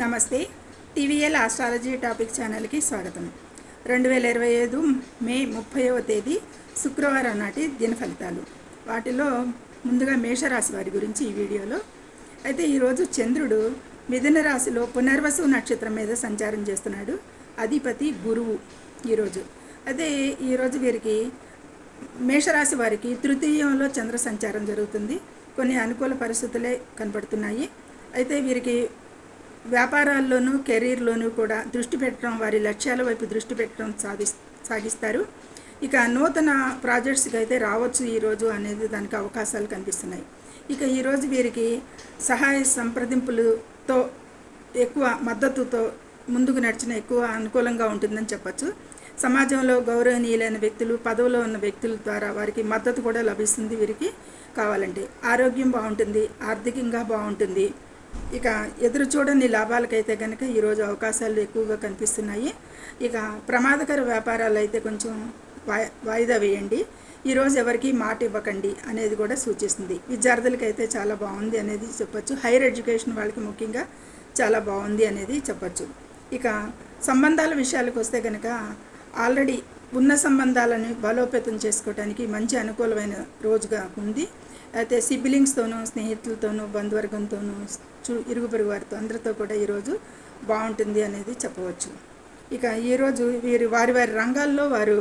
నమస్తే. TVL astrology topic ఛానల్కి స్వాగతం. రెండు వేల ఇరవై ఐదు మే ముప్పైవ తేదీ శుక్రవారం నాటి దిన ఫలితాలు. వాటిలో ముందుగా మేషరాశి వారి గురించి ఈ వీడియోలో. అయితే ఈరోజు చంద్రుడు మిథున రాశిలో పునర్వసు నక్షత్రం మీద సంచారం చేస్తున్నాడు. అధిపతి గురువు ఈరోజు. అయితే ఈరోజు వీరికి మేషరాశి వారికి తృతీయంలో చంద్ర సంచారం జరుగుతుంది. కొన్ని అనుకూల పరిస్థితులే కనపడుతున్నాయి. అయితే వీరికి వ్యాపారాల్లోనూ కెరీర్లోనూ కూడా దృష్టి పెట్టడం వారి లక్ష్యాల వైపు దృష్టి పెట్టడం సాధి సాగిస్తారు. ఇక నూతన ప్రాజెక్ట్స్కి అయితే రావచ్చు ఈరోజు అనేది దానికి అవకాశాలు కనిపిస్తున్నాయి. ఇక ఈరోజు వీరికి సహాయ సంప్రదింపులతో ఎక్కువ మద్దతుతో ముందుకు నడిచిన ఎక్కువ అనుకూలంగా ఉంటుందని చెప్పచ్చు. సమాజంలో గౌరవనీయులైన వ్యక్తులు పదవిలో ఉన్న వ్యక్తుల ద్వారా వారికి మద్దతు కూడా లభిస్తుంది వీరికి కావాలంటే. ఆరోగ్యం బాగుంటుంది ఆర్థికంగా బాగుంటుంది. ఇక ఎదురు చూడని లాభాలకైతే కనుక ఈరోజు అవకాశాలు ఎక్కువగా కనిపిస్తున్నాయి. ఇక ప్రమాదకర వ్యాపారాలు అయితే కొంచెం వాయి వాయిదా వేయండి. ఈరోజు ఎవరికి మాట ఇవ్వకండి అనేది కూడా సూచిస్తుంది. విద్యార్థులకైతే చాలా బాగుంది అనేది చెప్పొచ్చు. హైయర్ ఎడ్యుకేషన్ వాళ్ళకి ముఖ్యంగా చాలా బాగుంది అనేది చెప్పచ్చు. ఇక సంబంధాల విషయాలకు వస్తే కనుక ఆల్రెడీ ఉన్న సంబంధాలను బలోపేతం చేసుకోవడానికి మంచి అనుకూలమైన రోజుగా ఉంది. అయితే సిబ్లింగ్స్తోనూ స్నేహితులతోనూ బంధువర్గంతోనూ చూ ఇరుగు పొరుగు వారితో అందరితో కూడా ఈరోజు బాగుంటుంది అనేది చెప్పవచ్చు. ఇక ఈరోజు వీరు వారి వారి రంగాల్లో వారు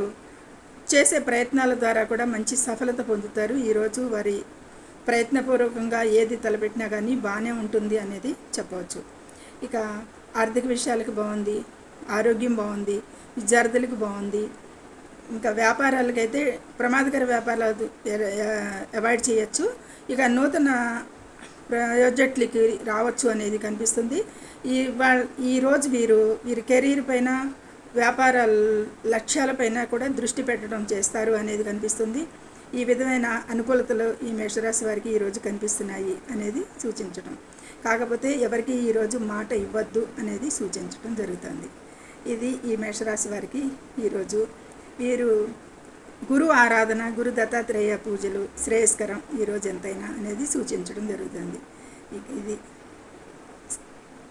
చేసే ప్రయత్నాల ద్వారా కూడా మంచి సఫలత పొందుతారు. ఈరోజు వారి ప్రయత్నపూర్వకంగా ఏది తలపెట్టినా కానీ బాగానే ఉంటుంది అనేది చెప్పవచ్చు. ఇక ఆర్థిక విషయాలకు బాగుంది ఆరోగ్యం బాగుంది విద్యార్థులకు బాగుంది ఇంకా వ్యాపారాలకైతే ప్రమాదకర వ్యాపారాలు అవాయిడ్ చేయొచ్చు. ఇక నూతన ప్రాజెక్టులకి రావచ్చు అనేది కనిపిస్తుంది. ఈ వా ఈరోజు వీరు వీరి కెరీర్ పైన వ్యాపార లక్ష్యాలపైన కూడా దృష్టి పెట్టడం చేస్తారు అనేది కనిపిస్తుంది. ఈ విధమైన అనుకూలతలు ఈ మేషరాశి వారికి ఈరోజు కనిపిస్తున్నాయి అనేది సూచించడం కాకపోతే ఎవరికి ఈరోజు మాట ఇవ్వద్దు అనేది సూచించడం జరుగుతుంది. ఇది ఈ మేషరాశి వారికి ఈరోజు వీరు గురు ఆరాధన గురు దత్తాత్రేయ పూజలు శ్రేయస్కరం ఈరోజు ఎంతైనా అనేది సూచించడం జరుగుతుంది. ఇది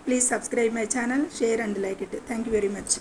please subscribe my channel share and like it. Thank you very much.